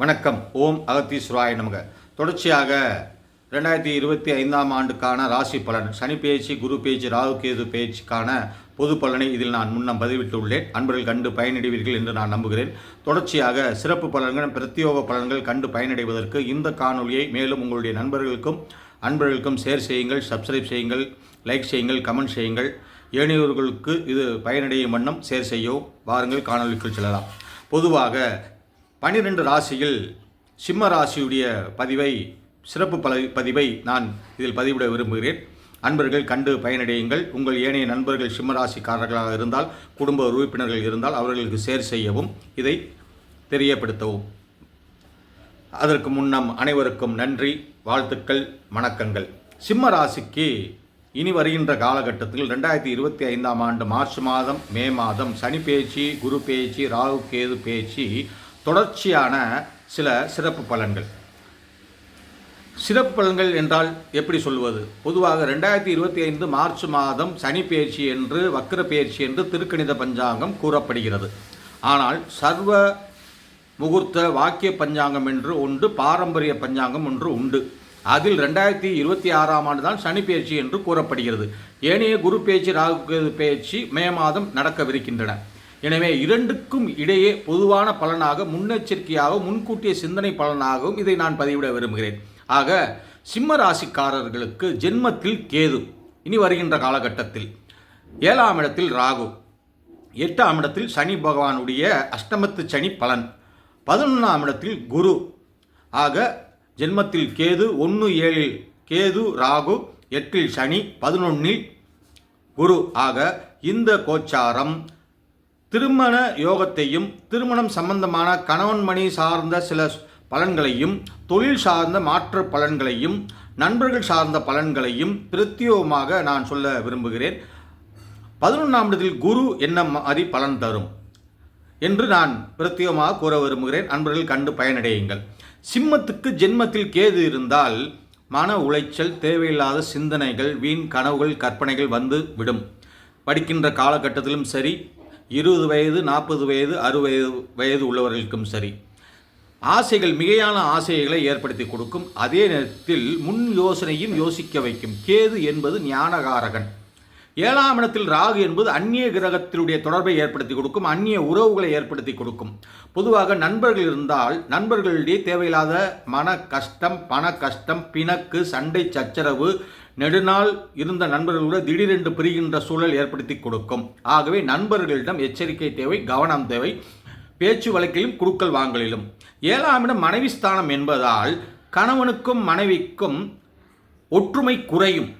வணக்கம். ஓம் அகத்தீஸ்வராய நமக. தொடர்ச்சியாக ரெண்டாயிரத்தி இருபத்தி ஐந்தாம் ஆண்டுக்கான ராசி பலன். சனி பேச்சு குரு பேச்சு ராகு கேது பேச்சுக்கான பொது பலனை இதில் நான் முன்னம் பதிவிட்டுள்ளேன். அன்பர்கள் கண்டு பயனடைவீர்கள் என்று நான் நம்புகிறேன். தொடர்ச்சியாக சிறப்பு பலன்கள் பிரத்யோக பலன்கள் கண்டு பயனடைவதற்கு இந்த காணொலியை மேலும் உங்களுடைய நண்பர்களுக்கும் அன்பர்களுக்கும் ஷேர் செய்யுங்கள் சப்ஸ்கிரைப் செய்யுங்கள் லைக் செய்யுங்கள் கமெண்ட் செய்யுங்கள். ஏனையோர்களுக்கு இது பயனடையும் வண்ணம் ஷேர் செய்யவும். வாருங்கள் காணொலிக்குள் செல்லலாம். பொதுவாக பன்னிரெண்டு ராசியில் சிம்ம ராசியுடைய பதிவை சிறப்பு பல பதிவை நான் இதில் பதிவிட விரும்புகிறேன். அன்பர்கள் கண்டு பயனடையுங்கள். உங்கள் ஏனைய நண்பர்கள் சிம்ம ராசிக்காரர்களாக இருந்தால் குடும்ப உறுப்பினர்கள் இருந்தால் அவர்களுக்கு சேர் செய்யவும் இதை தெரியப்படுத்தவும். அதற்கு முன்னம் அனைவருக்கும் நன்றி வாழ்த்துக்கள் வணக்கங்கள். சிம்ம ராசிக்கு இனி வருகின்ற காலகட்டத்தில் ரெண்டாயிரத்தி இருபத்தி ஐந்தாம் ஆண்டு மார்ச் மாதம் மே மாதம் சனி பேச்சு குரு பேச்சு ராகு கேது பேச்சு தொடர்ச்சியான சில சிறப்பு பலன்கள். சிறப்பு பலன்கள் என்றால் எப்படி சொல்வது? பொதுவாக ரெண்டாயிரத்தி இருபத்தி ஐந்து மார்ச் மாதம் சனி பயிற்சி என்று வக்கர பயிற்சி என்று திருக்கணித பஞ்சாங்கம் கூறப்படுகிறது. ஆனால் சர்வ முகூர்த்த வாக்கிய பஞ்சாங்கம் என்று ஒன்று பாரம்பரிய பஞ்சாங்கம் ஒன்று உண்டு. அதில் ரெண்டாயிரத்தி இருபத்தி ஆறாம் ஆண்டு தான் சனி பயிற்சி என்று கூறப்படுகிறது. ஏனைய குரு பேச்சு ராகு பயிற்சி பேச்சு மே மாதம் நடக்கவிருக்கின்றன. எனவே இரண்டுக்கும் இடையே பொதுவான பலனாக முன்னெச்சரிக்கையாக முன்கூட்டிய சிந்தனை பலனாகவும் இதை நான் பதிவிட விரும்புகிறேன். ஆக சிம்ம ராசிக்காரர்களுக்கு ஜென்மத்தில் கேது இனி வருகின்ற காலகட்டத்தில். ஏழாம் இடத்தில் ராகு எட்டாம் இடத்தில் சனி பகவானுடைய அஷ்டமத்து சனி பலன் பதினொன்றாம் இடத்தில் குரு. ஆக ஜென்மத்தில் கேது ஒன்று ஏழில் கேது ராகு எட்டில் சனி பதினொன்னில் குரு. ஆக இந்த கோச்சாரம் திருமண யோகத்தையும் திருமணம் சம்பந்தமான கணவன் மணி சார்ந்த சில பலன்களையும் தொழில் சார்ந்த மாற்று பலன்களையும் நண்பர்கள் சார்ந்த பலன்களையும் திருத்தியோகமாக நான் சொல்ல விரும்புகிறேன். பதினொன்றாம் இடத்தில் குரு என்ன மாதிரி பலன் தரும் என்று நான் பிரத்யேகமாக கூற விரும்புகிறேன். அன்பர்கள் கண்டு பயனடையுங்கள். சிம்மத்துக்கு ஜென்மத்தில் கேது இருந்தால் மன உளைச்சல் தேவையில்லாத சிந்தனைகள் வீண் கனவுகள் கற்பனைகள் வந்து விடும். படிக்கின்ற காலகட்டத்திலும் சரி இருபது வயது நாற்பது வயது அறுபது வயது உள்ளவர்களுக்கும் சரி. ஆசைகள் மிகையான ஆசைகளை ஏற்படுத்தி கொடுக்கும். அதே நேரத்தில் முன் யோசனையும் யோசிக்க வைக்கும். கேது என்பது ஞானகாரகன். ஏழாம் இடத்தில் ராகு என்பது அந்நிய கிரகத்தினுடைய தொடர்பை ஏற்படுத்தி கொடுக்கும் அந்நிய உறவுகளை ஏற்படுத்தி கொடுக்கும். பொதுவாக நண்பர்கள் இருந்தால் நண்பர்களிடையே தேவையில்லாத மன கஷ்டம் பண கஷ்டம் பிணக்கு சண்டை சச்சரவு நெடுநாள் இருந்த நண்பர்களோட திடீரென்று பிரிகின்ற சூழல் ஏற்படுத்தி கொடுக்கும். ஆகவே நண்பர்களிடம் எச்சரிக்கை தேவை கவனம் தேவை பேச்சு வழக்கிலும் குடுக்கல் வாங்கலிலும். ஏழாம் இடம் மனைவி ஸ்தானம் என்பதால் கணவனுக்கும் மனைவிக்கும் ஒற்றுமை குறையும்.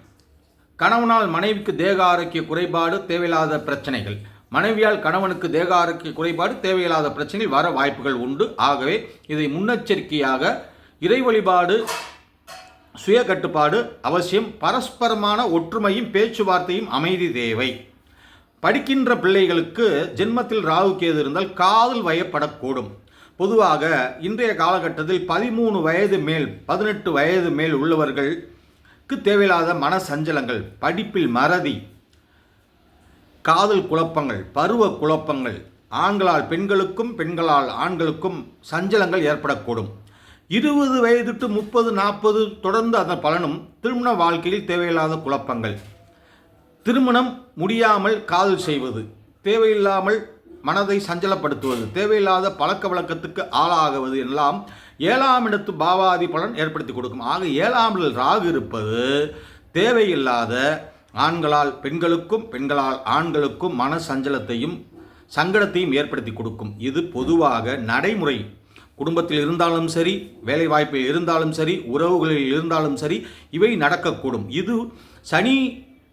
கணவனால் மனைவிக்கு தேக ஆரோக்கிய குறைபாடு தேவையில்லாத பிரச்சனைகள். மனைவியால் கணவனுக்கு தேக ஆரோக்கிய குறைபாடு தேவையில்லாத பிரச்சனைகள் வர வாய்ப்புகள் உண்டு. ஆகவே இதை முன்னெச்சரிக்கையாக இறை வழிபாடு சுய கட்டுப்பாடு அவசியம். பரஸ்பரமான ஒற்றுமையும் பேச்சுவார்த்தையும் அமைதி தேவை. படிக்கின்ற பிள்ளைகளுக்கு ஜென்மத்தில் ராகு கேது இருந்தால் காதல் வயப்படக்கூடும். பொதுவாக இன்றைய காலகட்டத்தில் பதிமூணு வயது மேல் பதினெட்டு வயது மேல் உள்ளவர்கள் தேவையில்லாத மன சஞ்சலங்கள் படிப்பில் மறதி காதல் குழப்பங்கள் பருவ குழப்பங்கள் ஆண்களால் பெண்களுக்கும் பெண்களால் ஆண்களுக்கும் சஞ்சலங்கள் ஏற்படக்கூடும். இருபது வயது டு முப்பது நாற்பது தொடர்ந்து அந்த பலனும் திருமண வாழ்க்கையில் தேவையில்லாத குழப்பங்கள். திருமணம் முடியாமல் காதல் செய்வது தேவையில்லாமல் மனதை சஞ்சலப்படுத்துவது தேவையில்லாத பழக்க வழக்கத்துக்கு ஆளாகுவது எல்லாம் ஏழாம் இடத்து பாவாதி பலன் ஏற்படுத்தி கொடுக்கும். ஆக ஏழாம் இடத்தில் ராகு இருப்பது தேவையில்லாத ஆண்களால் பெண்களுக்கும் பெண்களால் ஆண்களுக்கும் மன சஞ்சலத்தையும் சங்கடத்தையும் ஏற்படுத்தி கொடுக்கும். இது பொதுவாக நடைமுறை. குடும்பத்தில் இருந்தாலும் சரி வேலை வாய்ப்பில் இருந்தாலும் சரி உறவுகளில் இருந்தாலும் சரி இவை நடக்கக்கூடும். இது சனி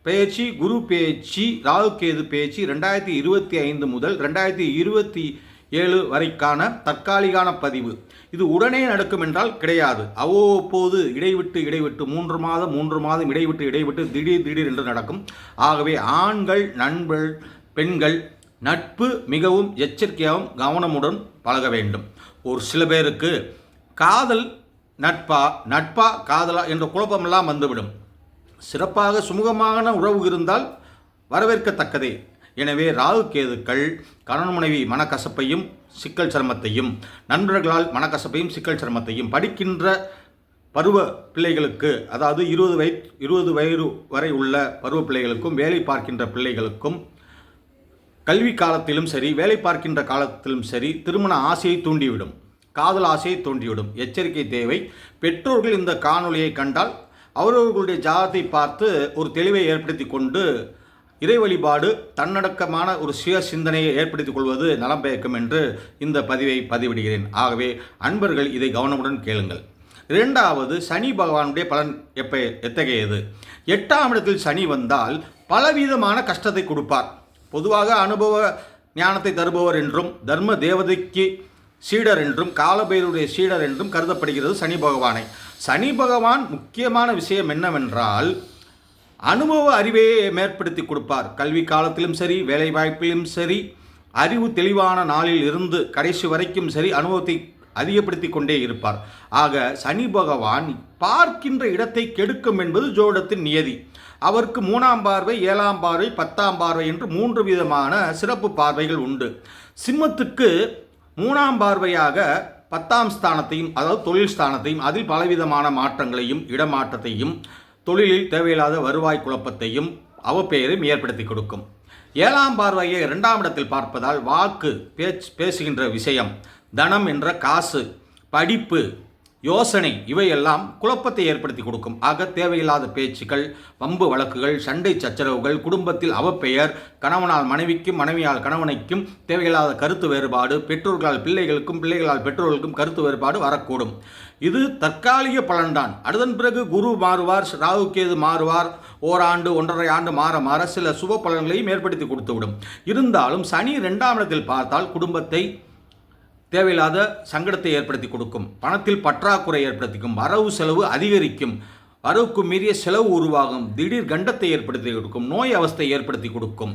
பேச்சு குரு பேச்சு ராகு கேது பேச்சு ரெண்டாயிரத்தி இருபத்தி ஐந்து முதல் ரெண்டாயிரத்தி இருபத்தி ஏழு வரைக்கான தற்காலிகான பதிவு. இது உடனே நடக்கும் என்றால் கிடையாது. அவ்வப்போது இடைவிட்டு இடைவிட்டு மூன்று மாதம் மூன்று மாதம் இடைவிட்டு இடைவிட்டு திடீர் திடீர் என்று நடக்கும். ஆகவே ஆண்கள் நண்பர் பெண்கள் நட்பு மிகவும் எச்சரிக்கையாகவும் கவனமுடன் பழக வேண்டும். ஒரு சில பேருக்கு காதல் நட்பா நட்பா காதலா என்ற குழப்பமெல்லாம் வந்துவிடும். சிறப்பாக சுமூகமான உறவு இருந்தால் வரவேற்கத்தக்கதே. எனவே ராகு கேதுக்கள் கணவன் மனைவி மனக்கசப்பையும் சிக்கல் சிரமத்தையும் நண்பர்களால் மனக்கசப்பையும் சிக்கல் சிரமத்தையும் படிக்கின்ற பருவ பிள்ளைகளுக்கு அதாவது இருபது வய இருபது வயது வரை உள்ள பருவ பிள்ளைகளுக்கும் வேலை பார்க்கின்ற பிள்ளைகளுக்கும் கல்வி காலத்திலும் சரி வேலை பார்க்கின்ற காலத்திலும் சரி திருமண ஆசையை தூண்டிவிடும் காதல் ஆசையை தூண்டிவிடும் எச்சரிக்கை தேவை. பெற்றோர்கள் இந்த காணொளியை கண்டால் அவரவர்களுடைய ஜாதத்தை பார்த்து ஒரு தெளிவை ஏற்படுத்தி கொண்டு இறை வழிபாடு தன்னடக்கமான ஒரு சுய சிந்தனையை ஏற்படுத்திக் கொள்வது நலம் பயக்கும் என்று இந்த பதிவை பதிவிடுகிறேன். ஆகவே அன்பர்கள் இதை கவனமுடன் கேளுங்கள். இரண்டாவது சனி பகவானுடைய பலன் எப்ப எத்தகையது? எட்டாம் இடத்தில் சனி வந்தால் பலவிதமான கஷ்டத்தை கொடுப்பார். பொதுவாக அனுபவ ஞானத்தை தருபவர் என்றும் தர்ம தேவதைக்கு சீடர் என்றும் காலபைருடைய சீடர் என்றும் கருதப்படுகிறது சனி பகவானை. சனி பகவான் முக்கியமான விஷயம் என்னவென்றால் அனுபவ அறிவையே மேற்படுத்தி கொடுப்பார். கல்வி காலத்திலும் சரி வேலை வாய்ப்பிலும் சரி அறிவு தெளிவான நாளில் இருந்து கடைசி வரைக்கும் சரி அனுபவத்தை அதிகப்படுத்தி கொண்டே இருப்பார். ஆக சனி பகவான் பார்க்கின்ற இடத்தை கெடுக்கும் என்பது ஜோடத்தின் நியதி. அவருக்கு மூணாம் பார்வை ஏழாம் பார்வை பத்தாம் பார்வை என்று மூன்று விதமான சிறப்பு பார்வைகள் உண்டு. சிம்மத்துக்கு மூணாம் பார்வையாக பத்தாம் ஸ்தானத்தையும் அதாவது தொழில் ஸ்தானத்தையும் அதில் பலவிதமான மாற்றங்களையும் இடமாற்றத்தையும் தொழிலில் தேவையில்லாத வருவாய் குழப்பத்தையும் அவப்பெயரையும் ஏற்படுத்தி கொடுக்கும். ஏழாம் பார்வையை இரண்டாம் இடத்தில் பார்ப்பதால் வாக்கு பேச்சு பேசுகின்ற விஷயம் தனம் என்ற காசு படிப்பு யோசனை இவையெல்லாம் குழப்பத்தை ஏற்படுத்தி கொடுக்கும். ஆக தேவையில்லாத பேச்சுக்கள் வம்பு வழக்குகள் சண்டை சச்சரவுகள் குடும்பத்தில் அவப்பெயர் கணவனால் மனைவிக்கும் மனைவியால் கணவனைக்கும் தேவையில்லாத கருத்து வேறுபாடு பெற்றோர்களால் பிள்ளைகளுக்கும் பிள்ளைகளால் பெற்றோர்களுக்கும் கருத்து வேறுபாடு வரக்கூடும். இது தற்காலிக பலன்தான். அதன் பிறகு குரு மாறுவார் ராகு கேது மாறுவார் ஓராண்டு ஒன்றரை ஆண்டு மாற மாற சில சுப பலன்களையும் ஏற்படுத்தி கொடுத்துவிடும். இருந்தாலும் சனி இரண்டாம் இடத்தில் பார்த்தால் குடும்பத்தை தேவையில்லாத சங்கடத்தை ஏற்படுத்தி கொடுக்கும். பணத்தில் பற்றாக்குறை ஏற்படுத்திக்கும். வரவு செலவு அதிகரிக்கும். வரவுக்கு மீறிய செலவு உருவாகும். திடீர் கண்டத்தை ஏற்படுத்தி கொடுக்கும். நோய் அவஸ்தை ஏற்படுத்தி கொடுக்கும்.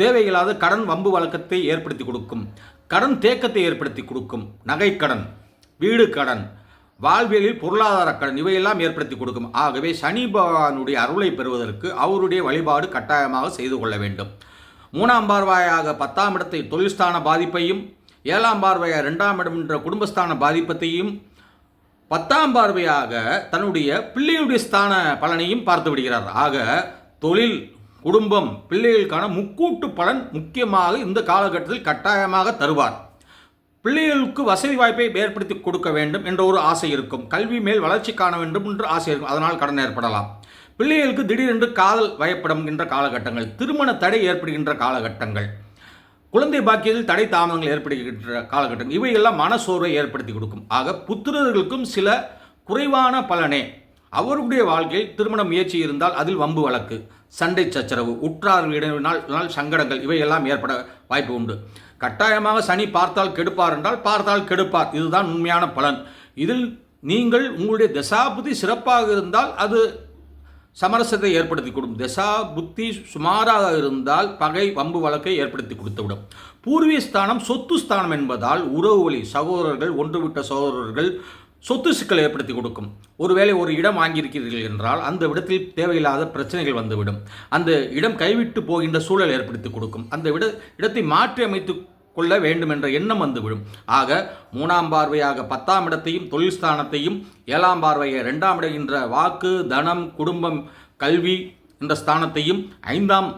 தேவையில்லாத கடன் வம்பு வழக்கத்தை ஏற்படுத்தி கொடுக்கும். கடன் தேக்கத்தை ஏற்படுத்தி கொடுக்கும். நகைக்கடன் வீடு கடன் வாழ்வியலில் பொருளாதார கடன் இவையெல்லாம் ஏற்படுத்தி கொடுக்கும். ஆகவே சனி பகவானுடைய அருளை பெறுவதற்கு அவருடைய வழிபாடு கட்டாயமாக செய்து கொள்ள வேண்டும். மூணாம் பார்வாயாக பத்தாம் இடத்தை தொழில்ஸ்தான பாதிப்பையும் ஏழாம் பார்வையாக ரெண்டாம் இடம் என்ற குடும்பஸ்தான பாதிப்பத்தையும் பத்தாம் பார்வையாக தன்னுடைய பிள்ளையுடைய ஸ்தான பலனையும் பார்த்து விடுகிறார். ஆக தொழில் குடும்பம் பிள்ளைகளுக்கான முக்கூட்டு பலன் முக்கியமாக இந்த காலகட்டத்தில் கட்டாயமாக தருவார். பிள்ளைகளுக்கு வசதி வாய்ப்பை ஏற்படுத்தி கொடுக்க வேண்டும் என்ற ஒரு ஆசை இருக்கும். கல்வி மேல் வளர்ச்சி காண வேண்டும் என்று ஆசை இருக்கும். அதனால் கடன் ஏற்படலாம். பிள்ளைகளுக்கு திடீரென்று காதல் என்ற காலகட்டங்கள் திருமண தடை ஏற்படுகின்ற காலகட்டங்கள் குழந்தை பாக்கியத்தில் தடை தாமதங்கள் ஏற்படுகின்ற காலகட்டம். இவையெல்லாம் மனசோர்வை ஏற்படுத்தி கொடுக்கும். ஆக புத்திரர்களுக்கும் சில குறைவான பலனே. அவருடைய வாழ்க்கையில் திருமண முயற்சி இருந்தால் அதில் வம்பு வழக்கு சண்டை சச்சரவு உற்றார்களினால் சங்கடங்கள் இவையெல்லாம் ஏற்பட வாய்ப்பு உண்டு. கட்டாயமாக சனி பார்த்தால் கெடுப்பார் என்றால் பார்த்தால் கெடுப்பார். இதுதான் உண்மையான பலன். இதில் நீங்கள் உங்களுடைய தசாபுதி சிறப்பாக இருந்தால் அது சமரசத்தை ஏற்படுத்தி கொடுக்கும் தசா புத்தி சுமாராக இருந்தால் பகை வம்பு வழக்கை ஏற்படுத்தி கொடுத்துவிடும். பூர்வீக ஸ்தானம் சொத்து ஸ்தானம் என்பதால் உறவு வழி சகோதரர்கள் ஒன்றுவிட்ட சகோதரர்கள் சொத்து சிக்கல் ஏற்படுத்தி கொடுக்கும். ஒருவேளை ஒரு இடம் வாங்கியிருக்கிறீர்கள் என்றால் அந்த இடத்தில் தேவையில்லாத பிரச்சனைகள் வந்துவிடும். அந்த இடம் கைவிட்டு போகின்ற சூழல் ஏற்படுத்தி கொடுக்கும். அந்த விட இடத்தை மாற்றி அமைத்து கொள்ள வேண்டும் என்ற எண்ணம் வந்துவிடும் ஆக மூணாம் பார்வையாக பத்தாம் இடத்தையும் தொழில் ஸ்தானத்தையும் ஏழாம் பார்வையை ரெண்டாம் இடம் என்ற வாக்கு தனம் குடும்பம் கல்வி என்ற ஸ்தானத்தையும் ஐந்தாம்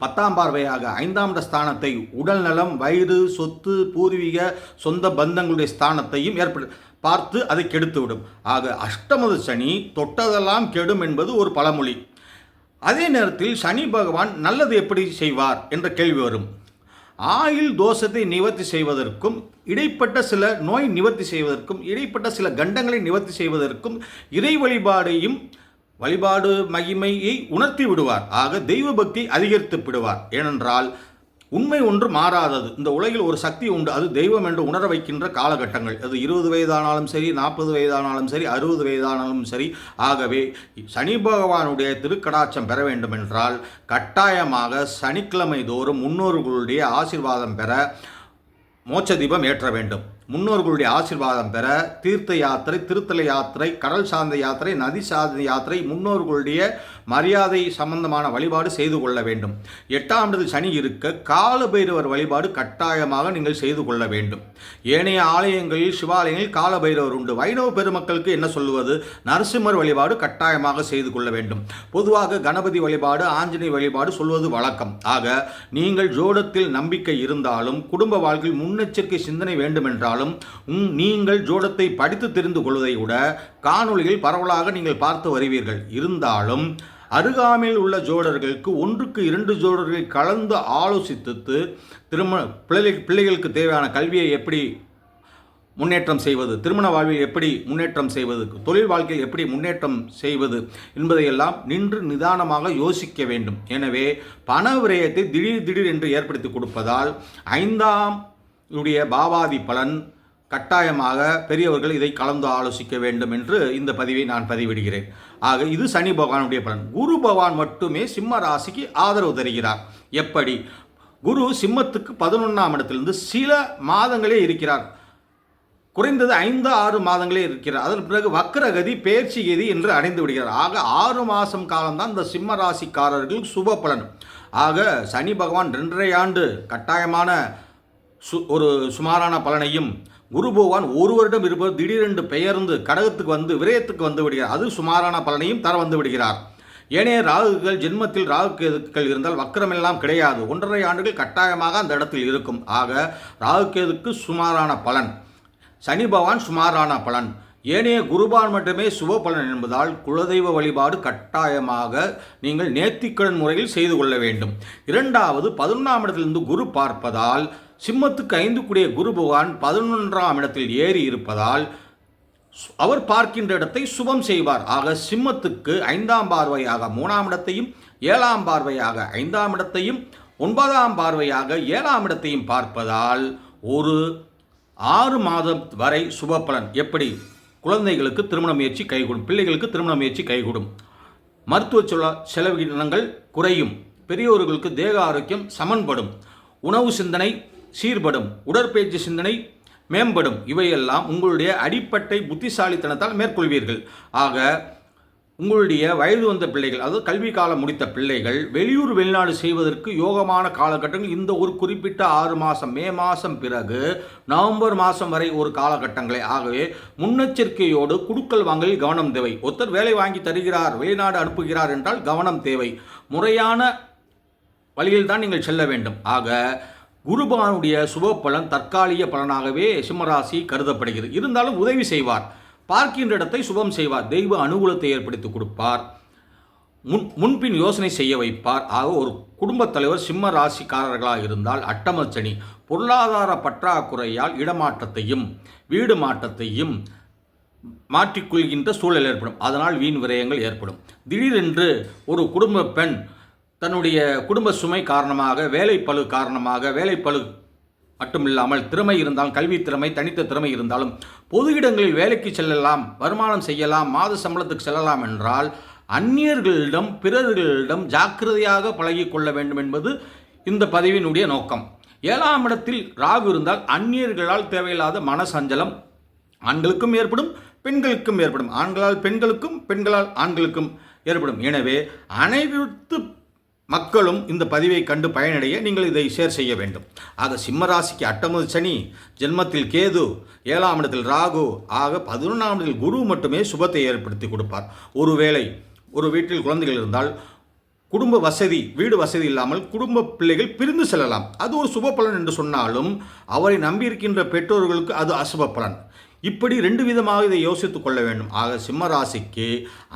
பத்தாம் பார்வையாக ஐந்தாம் இட ஸ்தானத்தை உடல் நலம் வயிறு சொத்து பூர்வீக சொந்த பந்தங்களுடைய ஸ்தானத்தையும் ஏற்படு பார்த்து அதை கெடுத்துவிடும் ஆக அஷ்டமது சனி தொட்டதெல்லாம் கெடும் என்பது ஒரு பழமொழி. அதே நேரத்தில் சனி பகவான் நல்லது எப்படி செய்வார் என்ற கேள்வி வரும். ஆயில் தோஷத்தை நிவர்த்தி செய்வதற்கும் இடைப்பட்ட சில நோய் நிவர்த்தி செய்வதற்கும் இடைப்பட்ட சில கண்டங்களை நிவர்த்தி செய்வதற்கும் இறை வழிபாடையும் வழிபாடு மகிமையை உணர்த்தி விடுவார். ஆக தெய்வ பக்தி அதிகரித்து விடுவார். ஏனென்றால் உண்மை ஒன்று மாறாதது. இந்த உலகில் ஒரு சக்தி உண்டு. அது தெய்வம் என்று உணர வைக்கின்ற காலகட்டங்கள். அது இருபது வயதானாலும் சரி நாற்பது வயதானாலும் சரி அறுபது வயதானாலும் சரி. ஆகவே சனி பகவானுடைய திருக்கடாட்சம் பெற வேண்டுமென்றால் கட்டாயமாக சனிக்கிழமை தோறும் முன்னோர்களுடைய ஆசிர்வாதம் பெற மோட்ச தீபம் ஏற்ற வேண்டும். முன்னோர்களுடைய ஆசீர்வாதம் பெற தீர்த்த யாத்திரை திருத்தல யாத்திரை கடல் சார்ந்த யாத்திரை நதி சார்ந்த யாத்திரை முன்னோர்களுடைய மரியாதை சம்பந்தமான வழிபாடு செய்து கொள்ள வேண்டும். எட்டாம் இடத்தில் சனி இருக்க கால பைரவர் வழிபாடு கட்டாயமாக நீங்கள் செய்து கொள்ள வேண்டும். ஏனைய ஆலயங்களில் சிவாலயங்களில் கால பைரவர் உண்டு. வைணவ பெருமக்களுக்கு என்ன சொல்லுவது? நரசிம்மர் வழிபாடு கட்டாயமாக செய்து கொள்ள வேண்டும். பொதுவாக கணபதி வழிபாடு ஆஞ்சநேய வழிபாடு சொல்வது வழக்கம். ஆக நீங்கள் ஜோடத்தில் நம்பிக்கை இருந்தாலும் குடும்ப வாழ்க்கையில் முன்னெச்சரிக்கை சிந்தனை வேண்டுமென்றால் உம், நீங்கள் ஜோடத்தை படித்து தெரிந்து கொள்வதை விட காணொளியில் பரவலாக நீங்கள் பார்த்து வருவீர்கள். இருந்தாலும் அருகாமையில் உள்ள ஜோடர்களுக்கு ஒன்றுக்கு இரண்டு ஜோடர்களை கலந்து ஆலோசித்து திருமண பிள்ளை பிள்ளைகளுக்கு தேவையான கல்வியை எப்படி முன்னேற்றம் செய்வது திருமண வாழ்வில் எப்படி முன்னேற்றம் செய்வது தொழில் வாழ்க்கையில் எப்படி முன்னேற்றம் செய்வது என்பதையெல்லாம் நின்று நிதானமாக யோசிக்க வேண்டும். எனவே பண விரயத்தை திடீர் திடீர் என்று ஏற்படுத்தி கொடுப்பதால் ஐந்தாம் உடைய பாவாதி பலன் கட்டாயமாக பெரியவர்கள் இதை கலந்து ஆலோசிக்க வேண்டும் என்று இந்த பதிவை நான் பதிவிடுகிறேன். ஆக இது சனி பகவானுடைய பலன். குரு பகவான் மட்டுமே சிம்ம ராசிக்கு ஆதரவு தருகிறார். எப்படி? குரு சிம்மத்துக்கு பதினொன்றாம் இடத்திலிருந்து சில மாதங்களே இருக்கிறார். குறைந்தது ஐந்து ஆறு மாதங்களே இருக்கிறார். அதன் பிறகு வக்கரகதி பேர்ச்சி கதி என்று அடைந்து விடுகிறார். ஆக ஆறு மாதம் காலம்தான் இந்த சிம்ம ராசிக்காரர்களுக்கு சுப பலன். ஆக சனி பகவான் ரெண்டரை ஆண்டு கட்டாயமான சு ஒரு சுமாரான பலனையும் குரு பகவான் ஒரு வருடம் இருப்பது திடீரென்று பெயர்ந்து கடகத்துக்கு வந்து விரயத்துக்கு வந்து விடுகிறார். அது சுமாரான பலனையும் தர வந்து விடுகிறார். ஏனைய ராகுகள் ஜென்மத்தில் ராகுக்கேதுக்கள் இருந்தால் வக்கரமெல்லாம் கிடையாது. ஒன்றரை ஆண்டுகள் கட்டாயமாக அந்த இடத்தில் இருக்கும். ஆக ராகுக்கேதுக்கு சுமாரான பலன் சனி பகவான் சுமாரான பலன். ஏனைய குருபான் மட்டுமே சுப பலன் என்பதால் குலதெய்வ வழிபாடு கட்டாயமாக நீங்கள் நேர்த்திக்கடன் முறையில் செய்து கொள்ள வேண்டும். இரண்டாவது பதினொன்றாம் இடத்திலிருந்து குரு பார்ப்பதால் சிம்மத்துக்கு ஐந்து கூடிய குரு பகவான் பதினொன்றாம் இடத்தில் ஏறி இருப்பதால் சு- அவர் பார்க்கின்ற இடத்தை சுபம் செய்வார். ஆக சிம்மத்துக்கு ஐந்தாம் பார்வையாக மூணாம் இடத்தையும் ஏழாம் பார்வையாக ஐந்தாம் இடத்தையும் ஒன்பதாம் பார்வையாக ஏழாம் இடத்தையும் பார்ப்பதால் ஒரு ஆறு மாதம் வரை சுப பலன் எப்படி? குழந்தைகளுக்கு திருமண முயற்சி கைகூடும் பிள்ளைகளுக்கு திருமண முயற்சி கைகூடும். மருத்துவ சொல்ல செலவினங்கள் குறையும். பெரியோர்களுக்கு தேக ஆரோக்கியம் சமன்படும். உணவு சிந்தனை சீர்படும் உடற்பயிற்சி சிந்தனை மேம்படும். இவையெல்லாம் உங்களுடைய அடிப்படை புத்திசாலித்தனத்தால் மேற்கொள்வீர்கள். ஆக உங்களுடைய வயது வந்த பிள்ளைகள் அதாவது கல்வி காலம் முடித்த பிள்ளைகள் வெளியூர் வெளிநாடு செய்வதற்கு யோகமான காலகட்டங்கள் இந்த ஒரு குறிப்பிட்ட ஆறு மாதம் மே மாதம் பிறகு நவம்பர் மாதம் வரை ஒரு காலகட்டங்களே. ஆகவே முன்னெச்சரிக்கையோடு குடுக்கல் வாங்கலில் கவனம் தேவை. ஒருத்தர் வேலை வாங்கி தருகிறார் வெளிநாடு அனுப்புகிறார் என்றால் கவனம் தேவை. முறையான வழியில் தான் நீங்கள் செல்ல வேண்டும். ஆக குருபானுடைய சுப பலன் தற்காலிக பலனாகவே சிம்மராசி கருதப்படுகிறது. இருந்தாலும் உதவி செய்வார். பார்க்கின்ற இடத்தை சுபம் செய்வார். தெய்வ அனுகூலத்தை ஏற்படுத்தி கொடுப்பார். முன் முன்பின் யோசனை செய்ய வைப்பார். ஆக ஒரு குடும்பத் தலைவர் சிம்ம ராசிக்காரர்களாக இருந்தால் அட்டமச்சனி பொருளாதார பற்றாக்குறையால் இடமாற்றத்தையும் வீடு மாற்றத்தையும் மாற்றிக்கொள்கின்ற சூழல் ஏற்படும். அதனால் வீண் விரயங்கள் ஏற்படும். திடீரென்று ஒரு குடும்ப பெண் தன்னுடைய குடும்ப சுமை காரணமாக வேலைப்பளு காரணமாக வேலைப்பளு மட்டுமில்லாமல் திறமை இருந்தாலும் கல்வி திறமை தனித்த திறமை இருந்தாலும் பொது இடங்களில் வேலைக்கு செல்லலாம் வருமானம் செய்யலாம் மாத சம்பளத்துக்கு செல்லலாம் என்றால் அந்நியர்களிடம் பிறர்களிடம் ஜாக்கிரதையாக பழகிக்கொள்ள வேண்டும் என்பது இந்த பதவியினுடைய நோக்கம். ஏழாம் இடத்தில் ராகு இருந்தால் அந்நியர்களால் தேவையில்லாத மனசஞ்சலம் ஆண்களுக்கும் ஏற்படும் பெண்களுக்கும் ஏற்படும். ஆண்களால் பெண்களுக்கும் பெண்களால் ஆண்களுக்கும் ஏற்படும். எனவே அனைத்து மக்களும் இந்த பதிவை கண்டு பயனடைய நீங்கள் இதை ஷேர் செய்ய வேண்டும். ஆக சிம்மராசிக்கு அட்டமது சனி ஜென்மத்தில் கேது ஏழாம் இடத்தில் ராகு ஆக பதினொன்றாம் இடத்தில் குரு மட்டுமே சுபத்தை ஏற்படுத்தி கொடுப்பார். ஒருவேளை ஒரு வீட்டில் குழந்தைகள் இருந்தால் குடும்ப வசதி வீடு வசதி இல்லாமல் குடும்ப பிள்ளைகள் பிரிந்து செல்லலாம். அது ஒரு சுப பலன் என்று சொன்னாலும் அவரை நம்பியிருக்கின்ற பெற்றோர்களுக்கு அது அசுப பலன். இப்படி ரெண்டு விதமாக இதை யோசித்துக் கொள்ள வேண்டும். ஆக சிம்ம ராசிக்கு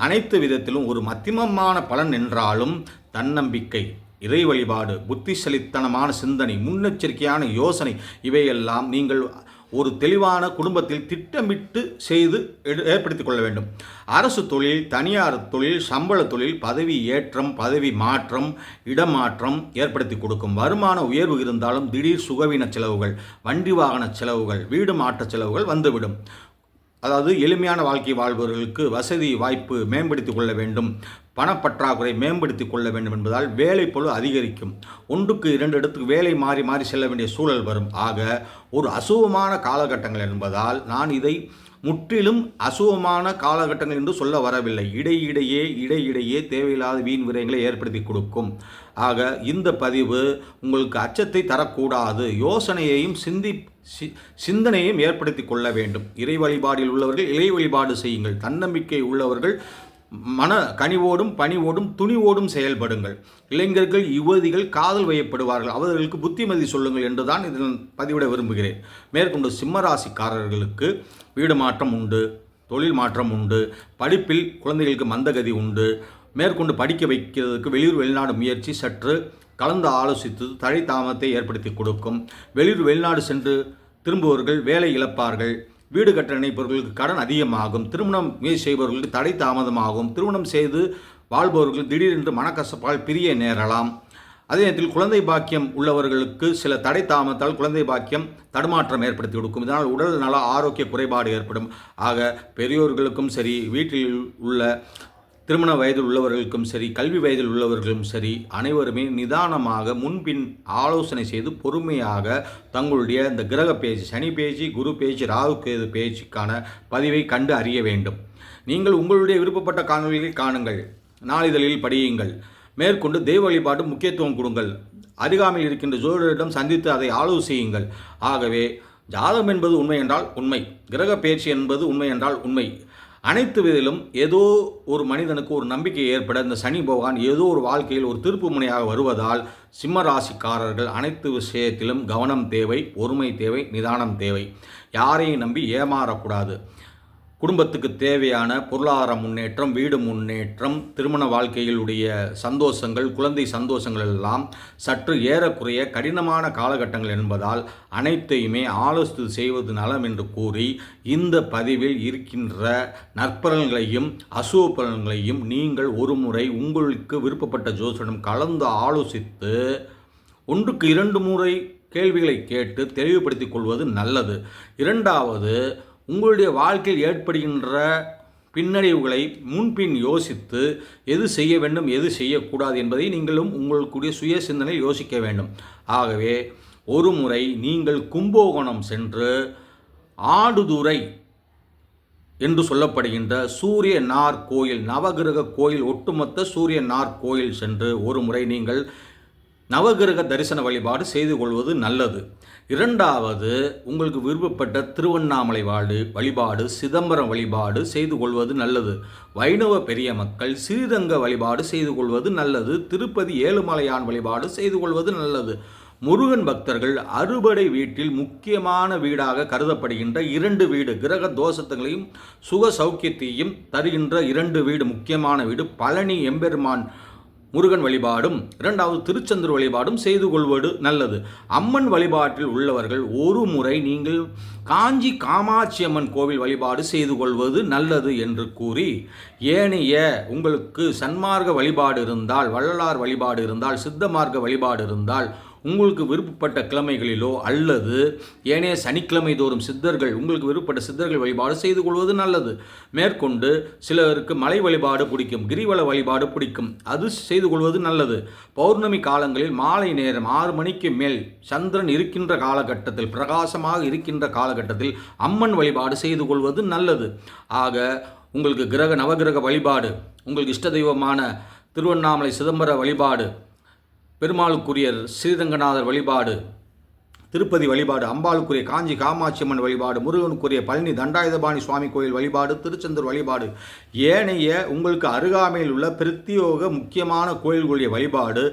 அனைத்து விதத்திலும் ஒரு மத்திமமான பலன் என்றாலும் தன்னம்பிக்கை இறை வழிபாடு புத்திசலித்தனமான சிந்தனை முன்னெச்சரிக்கையான யோசனை இவையெல்லாம் நீங்கள் ஒரு தெளிவான குடும்பத்தில் திட்டமிட்டு செய்து எடு- ஏற்படுத்திக் கொள்ள வேண்டும். அரசு தொழில் தனியார் தொழில் சம்பள தொழில் பதவி ஏற்றம் பதவி மாற்றம் இடமாற்றம் ஏற்படுத்தி கொடுக்கும். வருமான உயர்வு இருந்தாலும் திடீர் சுகவீன செலவுகள் வண்டி வாகன செலவுகள் வீடு மாற்ற செலவுகள் வந்துவிடும். அதாவது எளிமையான வாழ்க்கை வாழ்பவர்களுக்கு வசதி வாய்ப்பு மேம்படுத்திக் கொள்ள வேண்டும். பணப்பற்றாக்குறை மேம்படுத்தி கொள்ள வேண்டும் என்பதால் வேலைப்பளு அதிகரிக்கும். ஒன்றுக்கு இரண்டு இடத்துக்கு வேலை மாறி மாறி செல்ல வேண்டிய சூழல் வரும். ஆக ஒரு அசுவமான காலகட்டங்கள் என்பதால் நான் இதை முற்றிலும் அசுவமான காலகட்டங்கள் என்று சொல்ல வரவில்லை. இடையிடையே இடையிடையே தேவையில்லாத வீண் விரயங்களை ஏற்படுத்தி கொடுக்கும். ஆக இந்த பதிவு உங்களுக்கு அச்சத்தை தரக்கூடாது. யோசனையையும் சிந்தி சி- சிந்தனையும் ஏற்படுத்தி கொள்ள வேண்டும். இறை வழிபாடில் உள்ளவர்கள் இறை வழிபாடு செய்யுங்கள். தன்னம்பிக்கை உள்ளவர்கள் மன கனிவோடும் பணிவோடும் துணிவோடும் செயல்படுங்கள். இளைஞர்கள் யுவதிகள் காதல் வயப்படுவார்கள். அவர்களுக்கு புத்திமதி சொல்லுங்கள் என்றுதான் இதில் பதிவிட விரும்புகிறேன். மேற்கொண்டு சிம்மராசிக்காரர்களுக்கு வீடு மாற்றம் உண்டு தொழில் மாற்றம் உண்டு படிப்பில் குழந்தைகளுக்கு மந்தகதி உண்டு மேற்கொண்டு படிக்க வைக்கிறதுக்கு வெளியூர் வெளிநாடு முயற்சி சற்று கலந்து ஆலோசித்து தடை தாமதத்தை ஏற்படுத்தி கொடுக்கும். வெளியூர் வெளிநாடு சென்று திரும்புவர்கள் வேலை இழப்பார்கள். வீடு கட்ட நினைப்பவர்களுக்கு கடன் அதிகமாகும். திருமணம் முயற்சி செய்பவர்களுக்கு தடை தாமதமாகும். திருமணம் செய்து வாழ்பவர்கள் திடீரென்று மனக்கசப்பால் பிரிய நேரலாம். அதே நேரத்தில் குழந்தை பாக்கியம் உள்ளவர்களுக்கு சில தடை தாமதத்தால் குழந்தை பாக்கியம் தடுமாற்றம் ஏற்படுத்தி கொடுக்கும். இதனால் உடல் நல ஆரோக்கிய குறைபாடு ஏற்படும். ஆக பெரியோர்களுக்கும் சரி வீட்டில் உள்ள திருமண வயதில் உள்ளவர்களுக்கும் சரி கல்வி வயதில் உள்ளவர்களும் சரி அனைவருமே நிதானமாக முன்பின் ஆலோசனை செய்து பொறுமையாக தங்களுடைய இந்த கிரக பேச்சு சனி பேச்சு குரு பேச்சு ராகு கேது பேச்சுக்கான பதிவை கண்டு அறிய வேண்டும். நீங்கள் உங்களுடைய விருப்பப்பட்ட காணொலிகளை காணுங்கள். நாளிதழில் படியுங்கள். மேற்கொண்டு தெய்வ வழிபாடு முக்கியத்துவம் கொடுங்கள். அருகாமையில் இருக்கின்ற ஜோதிடரிடம் சந்தித்து அதை ஆலோசியுங்கள் ஆகவே ஜாதகம் என்பது உண்மை என்றால் உண்மை. கிரக பேச்சு என்பது உண்மை என்றால் உண்மை. அனைத்து விதிலும் ஏதோ ஒரு மனிதனுக்கு ஒரு நம்பிக்கை ஏற்பட இந்த சனி பகவான் ஏதோ ஒரு வாழ்க்கையில் ஒரு திருப்பு முனையாக வருவதால் சிம்ம ராசிக்காரர்கள் அனைத்து விஷயத்திலும் கவனம் தேவை பொறுமை தேவை நிதானம் தேவை. யாரையும் நம்பி ஏமாறக்கூடாது. குடும்பத்துக்கு தேவையான பொருளாதார முன்னேற்றம் வீடு முன்னேற்றம் திருமண வாழ்க்கையிலுடைய சந்தோஷங்கள் குழந்தை சந்தோஷங்கள் எல்லாம் சற்று ஏறக்குறைய கடினமான காலகட்டங்கள் என்பதால் அனைத்தையுமே ஆலோசித்து செய்வது நலம் என்று கூறி இந்த பதிவில் இருக்கின்ற நற்பலன்களையும் அசுவ பலன்களையும் நீங்கள் ஒருமுறை உங்களுக்கு விருப்பப்பட்ட ஜோசிடம் கலந்து ஆலோசித்து ஒன்றுக்கு இரண்டு முறை கேள்விகளை கேட்டு தெளிவுபடுத்திக் கொள்வது நல்லது. இரண்டாவது உங்களுடைய வாழ்க்கையில் ஏற்படுகின்ற பின்னடைவுகளை முன்பின் யோசித்து எது செய்ய வேண்டும் எது செய்யக்கூடாது என்பதை நீங்களும் உங்களுடைய சுய சிந்தனை யோசிக்க வேண்டும். ஆகவே ஒரு முறை நீங்கள் கும்பகோணம் சென்று ஆடுதுறை என்று சொல்லப்படுகின்ற சூரிய நார் கோயில் நவகிரக கோயில் ஒட்டுமொத்த சூரிய நார் கோயில் சென்று ஒரு முறை நீங்கள் நவகிரக தரிசன வழிபாடு செய்து கொள்வது நல்லது. இரண்டாவது உங்களுக்கு விருப்பப்பட்ட திருவண்ணாமலை வாடு வழிபாடு சிதம்பரம் வழிபாடு செய்து கொள்வது நல்லது. வைணவ பெரிய மக்கள் ஸ்ரீரங்க வழிபாடு செய்து கொள்வது நல்லது. திருப்பதி ஏழுமலையான் வழிபாடு செய்து கொள்வது நல்லது. முருகன் பக்தர்கள் அறுபடை வீட்டில் முக்கியமான வீடாக கருதப்படுகின்ற இரண்டு வீடு கிரக தோஷத்துகளையும் சுக சௌக்கியத்தையும் தருகின்ற இரண்டு வீடு முக்கியமான வீடு பழனி எம்பெருமான் முருகன் வழிபாடும் இரண்டாவது திருச்செந்தூர் வழிபாடும் செய்து கொள்வது நல்லது. அம்மன் வழிபாட்டில் உள்ளவர்கள் ஒரு முறை நீங்கள் காஞ்சி காமாட்சி அம்மன் கோவில் வழிபாடு செய்து கொள்வது நல்லது என்று கூறி ஏனைய உங்களுக்கு சன்மார்க்க வழிபாடு இருந்தால் வள்ளலார் வழிபாடு இருந்தால் சித்த மார்க்க வழிபாடு இருந்தால் உங்களுக்கு விருப்பப்பட்ட கிழமைகளிலோ அல்லது ஏனைய சனிக்கிழமை தோறும் சித்தர்கள் உங்களுக்கு விருப்பப்பட்ட சித்தர்கள் வழிபாடு செய்து கொள்வது நல்லது. மேற்கொண்டு சிலருக்கு மலை வழிபாடு பிடிக்கும் கிரிவல வழிபாடு பிடிக்கும். அது செய்து கொள்வது நல்லது. பௌர்ணமி காலங்களில் மாலை நேரம் ஆறு மணிக்கு மேல் சந்திரன் இருக்கின்ற காலகட்டத்தில் பிரகாசமாக இருக்கின்ற காலகட்டத்தில் அம்மன் வழிபாடு செய்து கொள்வது நல்லது. ஆக உங்களுக்கு கிரக நவகிரக வழிபாடு உங்களுக்கு இஷ்ட தெய்வமான திருவண்ணாமலை சிதம்பர வழிபாடு பெருமாளுக்குரிய ஸ்ரீரங்கநாதர் வழிபாடு திருப்பதி வழிபாடு அம்பாளுக்குரிய காஞ்சி காமாட்சி அம்மன் வழிபாடு முருகனுக்குரிய பழனி தண்டாயுதபாணி சுவாமி கோயில் வழிபாடு திருச்செந்தூர் வழிபாடு ஏனைய உங்களுக்கு அருகாமையில் உள்ள பிரத்யோக முக்கியமான கோயில்களுடைய வழிபாடு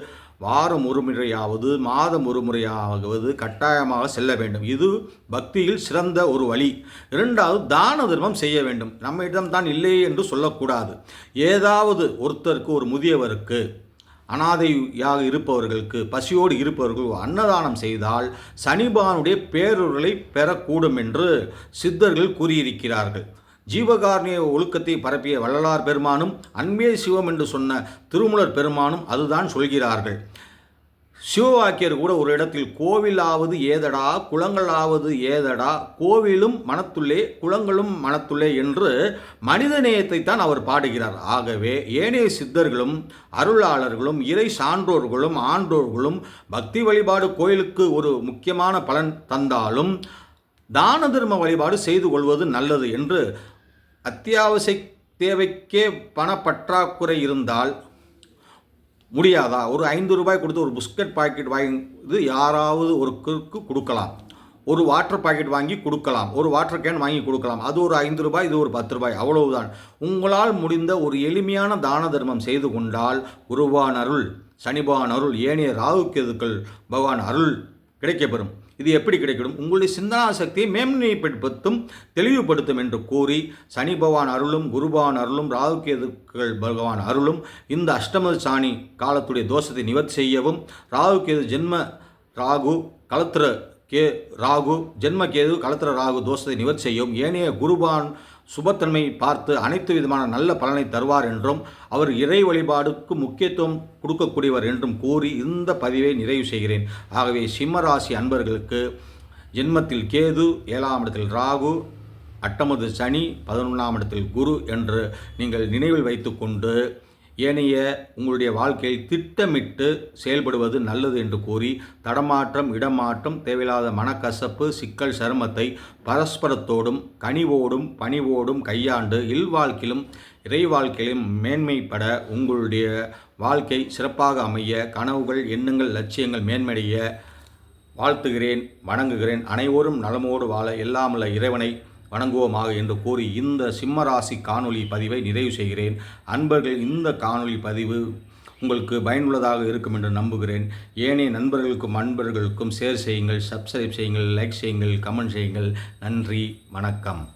வாரம் ஒரு முறையாவது மாதம் ஒரு முறையாவது கட்டாயமாக செல்ல வேண்டும். இது பக்தியில் சிறந்த ஒரு வழி. இரண்டாவது தான தர்மம் செய்ய வேண்டும். நம்மிடம் தான் இல்லை என்று சொல்லக்கூடாது. ஏதாவது ஒருத்தருக்கு ஒரு முதியவருக்கு அனாதையாக இருப்பவர்களுக்கு பசியோடு இருப்பவர்கள் அன்னதானம் செய்தால் சனிபானுடைய பேரொருளை பெறக்கூடும் என்று சித்தர்கள் கூறியிருக்கிறார்கள். ஜீவகாரணிய ஒழுக்கத்தை பரப்பிய வள்ளலார் பெருமானும் அன்பே சிவம் என்று சொன்ன திருமுலர் பெருமானும் அதுதான் சொல்கிறார்கள். சிவவாக்கியர் கூட ஒரு இடத்தில் கோவிலாவது ஏதடா குளங்களாவது ஏதடா கோவிலும் மனத்துள்ளே குளங்களும் மனத்துள்ளே என்று மனித நேயத்தை தான் அவர் பாடுகிறார். ஆகவே ஏனைய சித்தர்களும் அருளாளர்களும் இறை சான்றோர்களும் ஆன்றோர்களும் பக்தி வழிபாடு கோயிலுக்கு ஒரு முக்கியமான பலன் தந்தாலும் தான தர்ம வழிபாடு செய்து கொள்வது நல்லது என்று அத்தியாவசிய தேவைக்கே பணப்பற்றாக்குறை இருந்தால் முடியாதா? ஒரு ஐந்து ரூபாய் கொடுத்து ஒரு பிஸ்கட் பாக்கெட் வாங்கி யாராவது ஒரு கொடுக்கலாம். ஒரு வாட்டர் பாக்கெட் வாங்கி கொடுக்கலாம். ஒரு வாட்டர் கேன் வாங்கி கொடுக்கலாம். அது ஒரு ஐந்து ரூபாய் இது ஒரு பத்து ரூபாய் அவ்வளவுதான். உங்களால் முடிந்த ஒரு எளிமையான தான தர்மம் செய்து கொண்டால் குருவான் அருள் சனிபவான் அருள் ஏனைய ராகு கேதுக்கள் பகவான் அருள் கிடைக்கப்பெறும். இது எப்படி கிடைக்கும் உங்களுடைய சிந்தனா சக்தியை மேன்மைப்படுத்தும் தெளிவுபடுத்தும் என்று கூறி சனி பகவான் அருளும் குருபவான் அருளும் ராகுகேதுக்கள் பகவான் அருளும் இந்த அஷ்டம சாணி காலத்துடைய தோஷத்தை நிவர்த்தி செய்யவும் ராகுகேது ஜென்ம ராகு கலத்திர கே ராகு ஜென்ம கேது கலத்திர ராகு தோஷத்தை நிவர்த்தி செய்யவும் ஏனைய குருபான் சுபத்தன்மை பார்த்து அனைத்து விதமான நல்ல பலனை தருவார் என்றும் அவர் இறை வழிபாடுக்கு முக்கியத்துவம் கொடுக்கக்கூடியவர் என்றும் கூறி இந்த பதிவை நிறைவு செய்கிறேன். ஆகவே சிம்மராசி அன்பர்களுக்கு ஜென்மத்தில் கேது ஏழாம் இடத்தில் ராகு அட்டமது சனி பதினொன்றாம் இடத்தில் குரு என்று நீங்கள் நினைவில் வைத்துக்கொண்டு ஏனைய உங்களுடைய வாழ்க்கையில் திட்டமிட்டு செயல்படுவது நல்லது என்று கூறி தடமாற்றம் இடமாற்றம் தேவையில்லாத மனக்கசப்பு சிக்கல் சருமத்தை பரஸ்பரத்தோடும் கனிவோடும் பணிவோடும் கையாண்டு இல்வாழ்க்கையிலும் இறை வாழ்க்கையிலும் மேன்மைப்பட உங்களுடைய வாழ்க்கை சிறப்பாக அமைய கனவுகள் எண்ணங்கள் லட்சியங்கள் மேன்மடைய வாழ்த்துகிறேன் வணங்குகிறேன். அனைவரும் நலமோடு வாழ எல்லாமல்ல இறைவனை வணங்குவோமாக என்று கூறி இந்த சிம்மராசி காணொளி பதிவை நிறைவு செய்கிறேன். அன்பர்கள் இந்த காணொளி பதிவு உங்களுக்கு பயனுள்ளதாக இருக்கும் என்று நம்புகிறேன். ஏனைய நண்பர்களுக்கும் அன்பர்களுக்கும் ஷேர் செய்யுங்கள் சப்ஸ்கிரைப் செய்யுங்கள் லைக் செய்யுங்கள் கமெண்ட் செய்யுங்கள். நன்றி வணக்கம்.